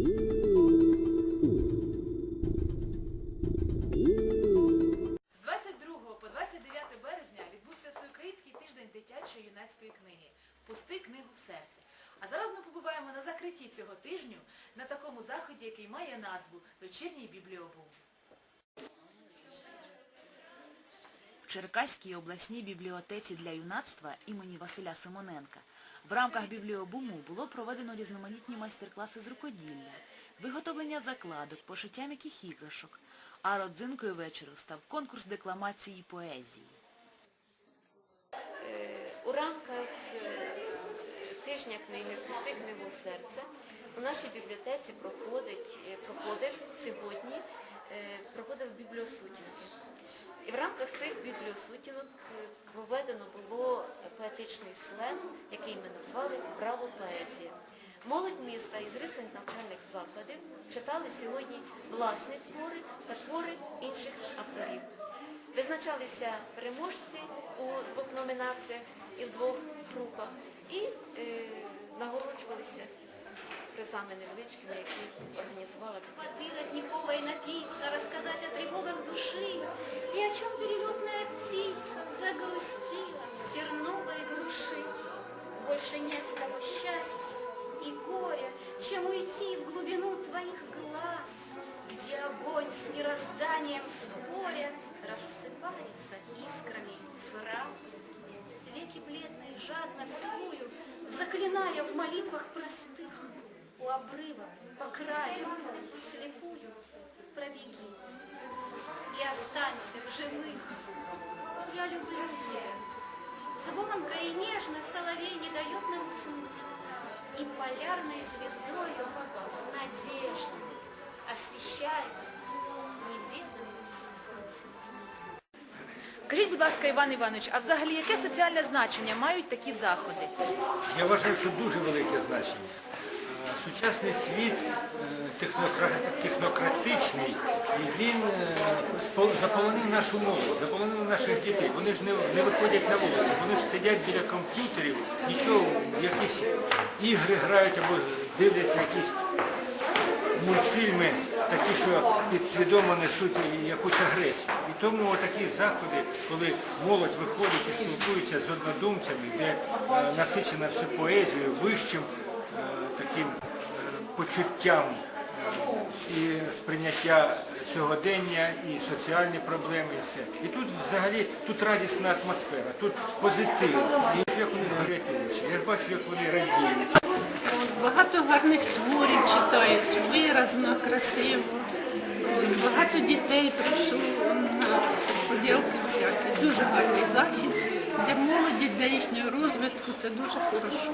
З 22 по 29 березня відбувся Всеукраїнський тиждень дитячої юнацької книги Пусти книгу в серце. А зараз ми побуваємо на закритті цього тижню на такому заході, який має назву Вечірній бібліобум. В Черкаській обласній бібліотеці для юнацтва імені Василя Симоненка в рамках бібліобуму було проведено різноманітні майстер-класи з рукоділля, виготовлення закладок, пошиття м'яких іграшок, а родзинкою вечору став конкурс декламації поезії. У рамках е, тижня книги «Пусти книгу серця» у нашій бібліотеці проходить, е, проходив сьогодні е, проходив бібліосутінки. І в рамках цих бібліосутінок е, проведено було поетичний слем, який ми назвали Браво поезія. Молодь міста із рисних навчальних закладів читали сьогодні власні твори та твори інших авторів. Визначалися переможці у двох номінаціях і в двох групах і е, нагороджувалися призами невеличкими, які чем уйти в глубину твоих глаз, Где огонь с мирозданием споря рассыпается искрами фраз. Веки бледные жадно целую, заклиная в молитвах простых, у обрыва, по краю, слепую, пробеги и останься в живых. Я люблю тебя. И полярной звездою надежды освещает неведомый путь. Скажіть, будь ласка, Іван Іванович, а взагалі яке соціальне значення мають такі заходи? Я вважаю, що дуже велике значення. Е, Сучасний світ е, технократичний, і він е, заполонив нашу молодь, заполонив наших дітей. Вони ж не виходять на вулицю, вони ж сидять біля комп'ютерів, нічого, якісь ігри грають або дивляться якісь мультфільми, такі, що підсвідомо несуть якусь агресію. І тому такі заходи, коли молодь виходить і спілкується з однодумцями, де е, насичена все поезією, вищим е, таким е, почуттям і сприйняття сьогодення, і соціальні проблеми, і все. І тут взагалі тут радісна атмосфера, тут позитив. І як вони горять очі. Я ж бачу, як вони радіють. Багато гарних творів читають, виразно, красиво. Багато дітей прийшло на поділки всякі. Дуже гарний захід. Для молоді, для їхнього розвитку це дуже хорошо.